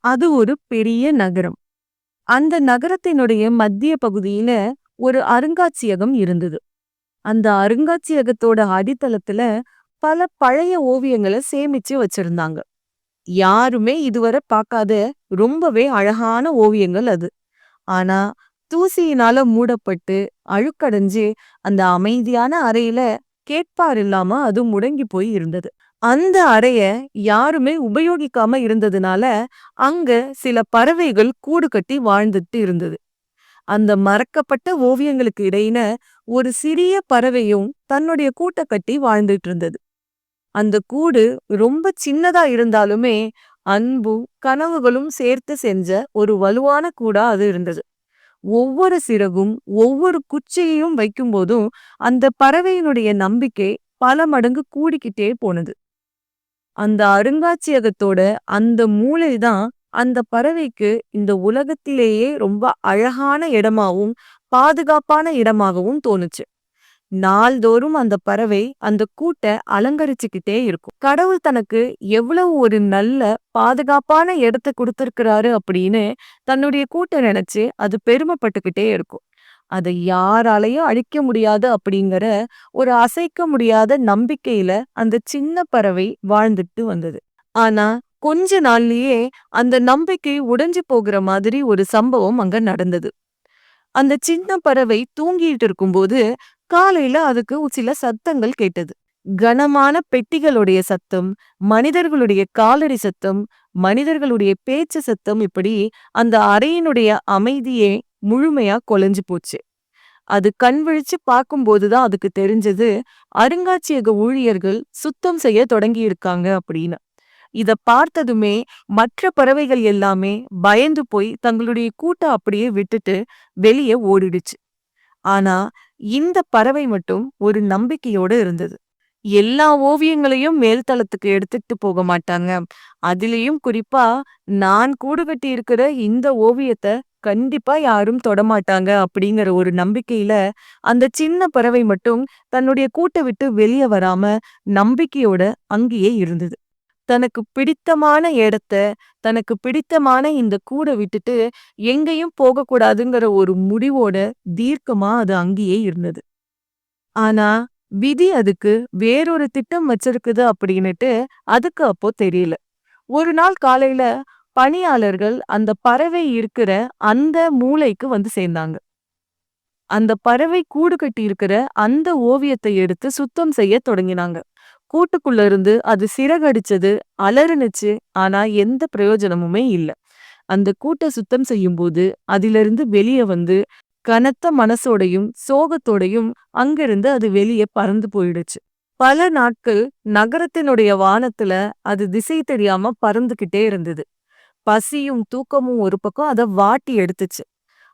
அது ஒரு பெரிய நகரம். அந்த நகரத்தினுடைய மத்திய பகுதியில ஒரு அருங்காட்சியகம் இருந்தது. அந்த அருங்காட்சியகத்தோட அடித்தளத்துல பல பழைய ஓவியங்களை சேமிச்சு வச்சிருந்தாங்க. யாருமே இதுவரை பார்க்காத ரொம்பவே அழகான ஓவியங்கள் அது. ஆனா தூசியினால மூடப்பட்டு அழுக்கடைஞ்சு அந்த அமைதியான அறையில கேட்பார் இல்லாம அது முடங்கி போய் இருந்தது. அந்த அறைய யாருமே உபயோகிக்காம இருந்ததுனால அங்க சில பறவைகள் கூடு கட்டி வாழ்ந்துட்டு இருந்தது. அந்த மறக்கப்பட்ட ஓவியங்களுக்கு இடையின ஒரு சிறிய பறவையும் தன்னுடைய கூட்ட கட்டி வாழ்ந்துட்டு இருந்தது. அந்த கூடு ரொம்ப சின்னதா இருந்தாலுமே அன்பும் கனவுகளும் சேர்த்து செஞ்ச ஒரு வலுவான கூடா அது இருந்தது. ஒவ்வொரு சிறகும் ஒவ்வொரு குச்சியையும் வைக்கும்போதும் அந்த பறவையினுடைய நம்பிக்கை பல மடங்கு கூடிக்கிட்டே போனது. அந்த அருங்காட்சியகத்தோட அந்த மூளைதான் அந்த பறவைக்கு இந்த உலகத்திலேயே ரொம்ப அழகான இடமாவும் பாதுகாப்பான இடமாகவும் தோணுச்சு. நாள்தோறும் அந்த பறவை அந்த கூட்ட அலங்கரிச்சுக்கிட்டே இருக்கும். கடவுள் தனக்கு எவ்வளவு ஒரு நல்ல பாதுகாப்பான இடத்த கொடுத்திருக்கிறாரு அப்படின்னு தன்னுடைய கூட்டை நினைச்சு அது பெருமைப்பட்டுக்கிட்டே இருக்கும். அதை யாராலையும் அழிக்க முடியாது அப்படிங்கிற ஒரு அசைக்க முடியாத நம்பிக்கையில அந்த சின்ன பறவை வாழ்ந்துட்டு வந்தது. ஆனா கொஞ்ச நாள்லயே அந்த நம்பிக்கை உடைஞ்சு போகிற மாதிரி ஒரு சம்பவம் அங்க நடந்தது. அந்த சின்ன பறவை தூங்கிட்டு இருக்கும்போது காலையில அதுக்கு சில சத்தங்கள் கேட்டது. கனமான பெட்டிகளுடைய சத்தம் மனிதர்களுடைய காலடி சத்தம் மனிதர்களுடைய பேச்சு சத்தம் இப்படி அந்த அறையினுடைய அமைதியே முழுமையா கொலைஞ்சு போச்சு. அது கண் விழிச்சு பார்க்கும்போதுதான் அதுக்கு தெரிஞ்சது அருங்காட்சியக ஊழியர்கள் சுத்தம் செய்ய தொடங்கி இருக்காங்க அப்படின்னு. இத பார்த்ததுமே மற்ற பறவைகள் எல்லாமே பயந்து போய் தங்களுடைய கூட்டம் அப்படியே விட்டுட்டு வெளியே ஓடிடுச்சு. ஆனா இந்த பறவை மட்டும் ஒரு நம்பிக்கையோட இருந்தது. எல்லா ஓவியங்களையும் மேல்தளத்துக்கு எடுத்துட்டு போக மாட்டாங்க. அதுலயும் குறிப்பா நான் கூடு கட்டி இருக்கிற இந்த ஓவியத்தை கண்டிப்பா யாரும் தொடமாட்டாங்க அப்படிங்கிற ஒரு நம்பிக்கையில அந்த சின்ன பறவை மட்டும் தன்னுடைய கூட்டை விட்டு வெளியே வராம நம்பிக்கையோட அங்கேயே இருந்தது. தனக்கு பிடித்தமான இடத்த தனக்கு பிடித்தமான இந்த கூடை விட்டுட்டு எங்கேயும் போகக்கூடாதுங்கிற ஒரு முடிவோட தீர்க்கமா அது அங்கேயே இருந்தது. ஆனா விதி அதுக்கு வேறொரு திட்டம் வச்சிருக்குது அப்படின்னுட்டு அதுக்கு அப்போ தெரியல. ஒரு நாள் காலையில பணியாளர்கள் அந்த பறவை இருக்கிற அந்த மூளைக்கு வந்து சேர்ந்தாங்க. அந்த பறவை கூடு கட்டி இருக்கிற அந்த ஓவியத்தை எடுத்து சுத்தம் செய்ய தொடங்கினாங்க. கூட்டுக்குள்ள இருந்து அது சிறகடிச்சது அலறுனுச்சு. ஆனா எந்த பிரயோஜனமுமே இல்ல. அந்த கூட்டை சுத்தம் செய்யும்போது அதிலிருந்து வெளியே வந்து கனத்த மனசோடையும் சோகத்தோடையும் அங்கிருந்து அது வெளியே பறந்து போயிடுச்சு. பல நாட்கள் நகரத்தினுடைய வானத்துல அது திசை தெரியாம பறந்துகிட்டே இருந்தது. பசியும் தூக்கமும் ஒரு பக்கம் அதை வாட்டி எடுத்துச்சு.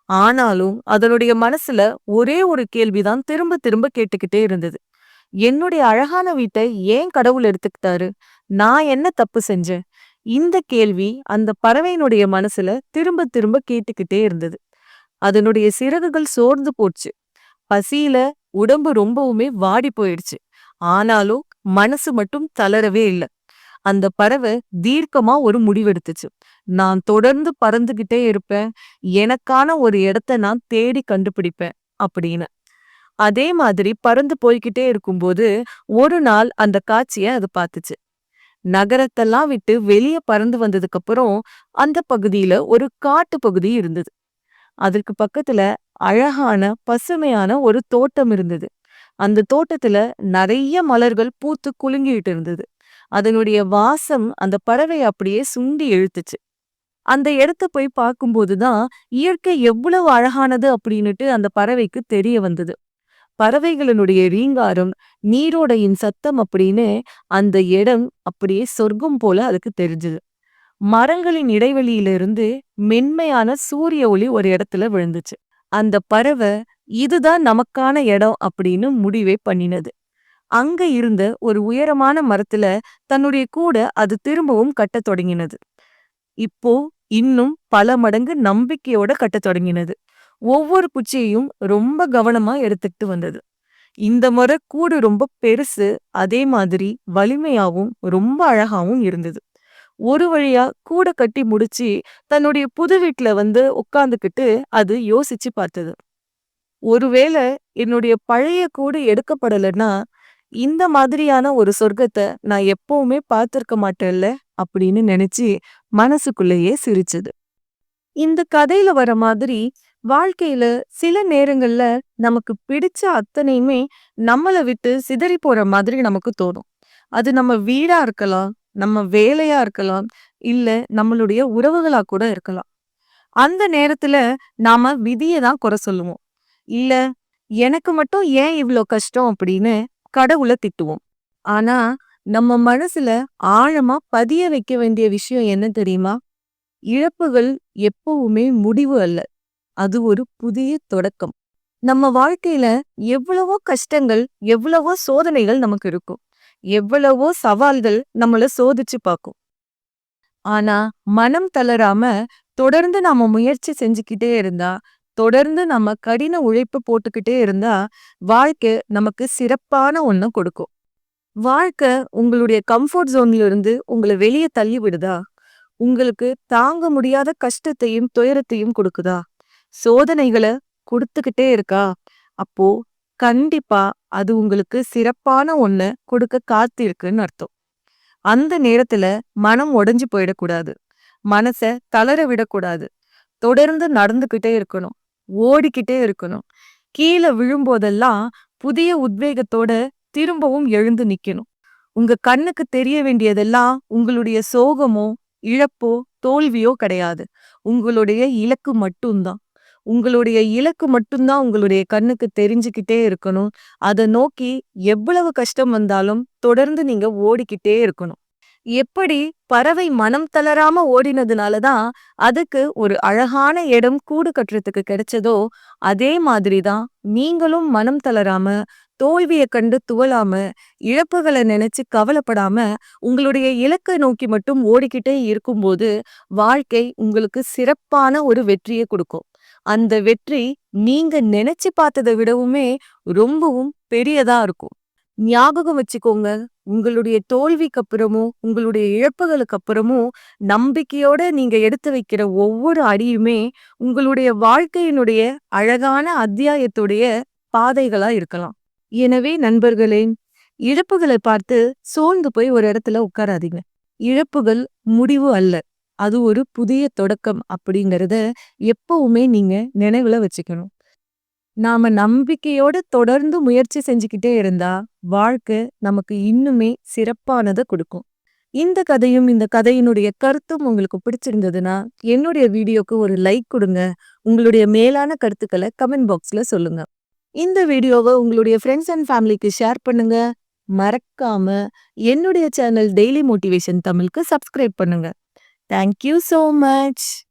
ஆனாலும் அதனுடைய மனசுல ஒரே ஒரு கேள்விதான் திரும்ப திரும்ப கேட்டுக்கிட்டே இருந்தது. என்னுடைய அழகான வீட்டை ஏன் கடவுள் எடுத்துக்கிட்டாரு? நான் என்ன தப்பு செஞ்சேன்? இந்த கேள்வி அந்த பறவையினுடைய மனசுல திரும்ப திரும்ப கேட்டுக்கிட்டே இருந்தது. அதனுடைய சிறகுகள் சோர்ந்து போச்சு. பசியில உடம்பு ரொம்பவுமே வாடி போயிடுச்சு. ஆனாலும் மனசு மட்டும் தளரவே இல்லை. அந்த பறவை தீர்க்கமா ஒரு முடிவெடுத்துச்சு. நான் தொடர்ந்து பறந்துகிட்டே இருப்பேன். எனக்கான ஒரு இடத்த நான் தேடி கண்டுபிடிப்பேன் அப்படின்னு. அதே மாதிரி பறந்து போய்கிட்டே இருக்கும்போது ஒரு நாள் அந்த காட்சிய அது பார்த்துச்சு நகரத்தெல்லாம் விட்டு வெளியே பறந்து வந்ததுக்கு அப்புறம் அந்த பகுதியில ஒரு காட்டு பகுதி இருந்தது. அதற்கு பக்கத்துல அழகான பசுமையான ஒரு தோட்டம் இருந்தது. அந்த தோட்டத்துல நிறைய மலர்கள் பூத்து குலுங்கிட்டு இருந்தது. அதனுடைய வாசம் அந்த பறவை அப்படியே சுண்டி இழுத்துச்சு. அந்த இடத்த போய் பார்க்கும்போதுதான் இயற்கை எவ்வளவு அழகானது அப்படின்னுட்டு அந்த பறவைக்கு தெரிய வந்தது. பறவைகளினுடைய ரீங்காரம் நீரோடையின் சத்தம் அப்படின்னு அந்த இடம் அப்படியே சொர்க்கம் போல அதுக்கு தெரிஞ்சது. மரங்களின் இடைவெளியிலிருந்து மென்மையான சூரிய ஒளி ஒரு இடத்துல விழுந்துச்சு. அந்த பறவை இதுதான் நமக்கான இடம் அப்படின்னு முடிவே பண்ணினது. அங்க இருந்த ஒரு உயரமான மரத்துல தன்னுடைய கூட அது திரும்பவும் கட்டத் தொடங்கினது. இப்போ இன்னும் பல மடங்கு நம்பிக்கையோட கட்டத் தொடங்கினது. ஒவ்வொரு குச்சியையும் ரொம்ப கவனமா எடுத்துக்கிட்டு வந்தது. இந்த முறை கூடு ரொம்ப பெருசு அதே மாதிரி வலிமையாவும் ரொம்ப அழகாவும் இருந்தது. ஒரு வழியா கூட கட்டி முடிச்சு தன்னுடைய புது வீட்டுல வந்து உட்கார்ந்துகிட்டு அது யோசிச்சு பார்த்தது. ஒருவேளை என்னுடைய பழைய கூடு எடுக்கப்படலைன்னா இந்த மாதிரியான ஒரு சொர்க்கத்தை நான் எப்பவுமே பார்த்திருக்க மாட்டேன்ல அப்படின்னு நினைச்சு மனசுக்குள்ளேயே சிரிச்சது. இந்த கதையில வர மாதிரி வாழ்க்கையில சில நேரங்கள்ல நமக்கு பிடிச்ச அத்தனையுமே நம்மளை விட்டு சிதறி போற மாதிரி நமக்கு தோணும். அது நம்ம வீடா இருக்கலாம் நம்ம வேலையா இருக்கலாம் இல்ல நம்மளுடைய உறவுகளா கூட இருக்கலாம். அந்த நேரத்துல நாம விதியை தான் குறை சொல்லுவோம். இல்ல எனக்கு மட்டும் ஏன் இவ்வளோ கஷ்டம் அப்படின்னு கடவுளை திட்டுவோம். ஆனா நம்ம மனசுல ஆழமா பதிய வைக்க வேண்டிய விஷயம் என்ன தெரியுமா? இழப்புகள் எப்பவுமே முடிவு அல்ல. அது ஒரு புதிய தொடக்கம். நம்ம வாழ்க்கையில எவ்வளவோ கஷ்டங்கள் எவ்வளவோ சோதனைகள் நமக்கு இருக்கும். எவ்வளவோ சவால்கள் நம்மள சோதிச்சு பார்க்கும். ஆனா மனம் தளராம தொடர்ந்து நாம முயற்சி செஞ்சுக்கிட்டே இருந்தா தொடர்ந்து நம்ம கடின உழைப்பு போட்டுக்கிட்டே இருந்தா வாழ்க்கை நமக்கு சிறப்பான ஒண்ண கொடுக்கும். வாழ்க்கை உங்களுடைய கம்ஃபர்ட் ஜோன்ல இருந்து உங்களை வெளியே தள்ளி விடுதா? உங்களுக்கு தாங்க முடியாத கஷ்டத்தையும் துயரத்தையும் கொடுக்குதா? சோதனைகளை கொடுத்துக்கிட்டே இருக்கா? அப்போ கண்டிப்பா அது உங்களுக்கு சிறப்பான ஒண்ண கொடுக்க காத்திருக்குன்னு அர்த்தம். அந்த நேரத்துல மனம் உடஞ்சு போயிடக்கூடாது. மனச தளர விடக்கூடாது. தொடர்ந்து நடந்துகிட்டே இருக்கணும். ஓடிக்கிட்டே இருக்கணும். கீழே விழும்போதெல்லாம் புதிய உத்வேகத்தோட திரும்பவும் எழுந்து நிக்கணும். உங்க கண்ணுக்கு தெரிய வேண்டியதெல்லாம் உங்களுடைய சோகமோ இழப்போ தோல்வியோ கிடையாது. உங்களுடைய இலக்கு மட்டும்தான். உங்களுடைய இலக்கு மட்டும்தான் உங்களுடைய கண்ணுக்கு தெரிஞ்சுக்கிட்டே இருக்கணும். அதை நோக்கி எவ்வளவு கஷ்டம் வந்தாலும் தொடர்ந்து நீங்க ஓடிக்கிட்டே இருக்கணும். எப்படி? பறவை மனம் தளராம ஓடினதுனாலதான் அதுக்கு ஒரு அழகான இடம் கூடு கட்டுறதுக்கு கிடைச்சதோ அதே மாதிரிதான் நீங்களும் மனம் தளராம தோல்வியை கண்டு துவலாம இழப்புகளை நினைச்சு கவலைப்படாம உங்களுடைய இலக்கை நோக்கி மட்டும் ஓடிக்கிட்டே இருக்கும்போது வாழ்க்கை உங்களுக்கு சிறப்பான ஒரு வெற்றியை கொடுக்கும். அந்த வெற்றி நீங்க நினைச்சு பார்த்ததை விடவுமே ரொம்பவும் பெரியதா இருக்கும். ஞாபகம் வச்சுக்கோங்க உங்களுடைய தோல்விக்கு அப்புறமும் உங்களுடைய இழப்புகளுக்கு அப்புறமும் நம்பிக்கையோட நீங்க எடுத்து வைக்கிற ஒவ்வொரு அடியுமே உங்களுடைய வாழ்க்கையினுடைய அழகான அத்தியாயத்துடைய பாதைகளா இருக்கலாம். எனவே நண்பர்களே இழப்புகளை பார்த்து சோர்ந்து போய் ஒரு இடத்துல உட்காராதீங்க. இழப்புகள் முடிவு அல்ல. அது ஒரு புதிய தொடக்கம் அப்படிங்கிறத எப்பவுமே நீங்க நினைவுல வச்சுக்கணும். நாம நம்பிக்கையோட தொடர்ந்து முயற்சி செஞ்சுக்கிட்டே இருந்தா வாழ்க்கை நமக்கு இன்னுமே சிறப்பானதை கொடுக்கும். இந்த கதையும் இந்த கதையினுடைய கருத்தும் உங்களுக்கு பிடிச்சிருந்ததுன்னா என்னுடைய வீடியோக்கு ஒரு லைக் கொடுங்க. உங்களுடைய மேலான கருத்துக்களை கமெண்ட் பாக்ஸ்ல சொல்லுங்க. இந்த வீடியோவை உங்களுடைய ஃப்ரெண்ட்ஸ் அண்ட் ஃபேமிலிக்கு ஷேர் பண்ணுங்க. மறக்காம என்னுடைய சேனல் டெய்லி மோட்டிவேஷன் தமிழுக்கு சப்ஸ்கிரைப் பண்ணுங்க. Thank you so much.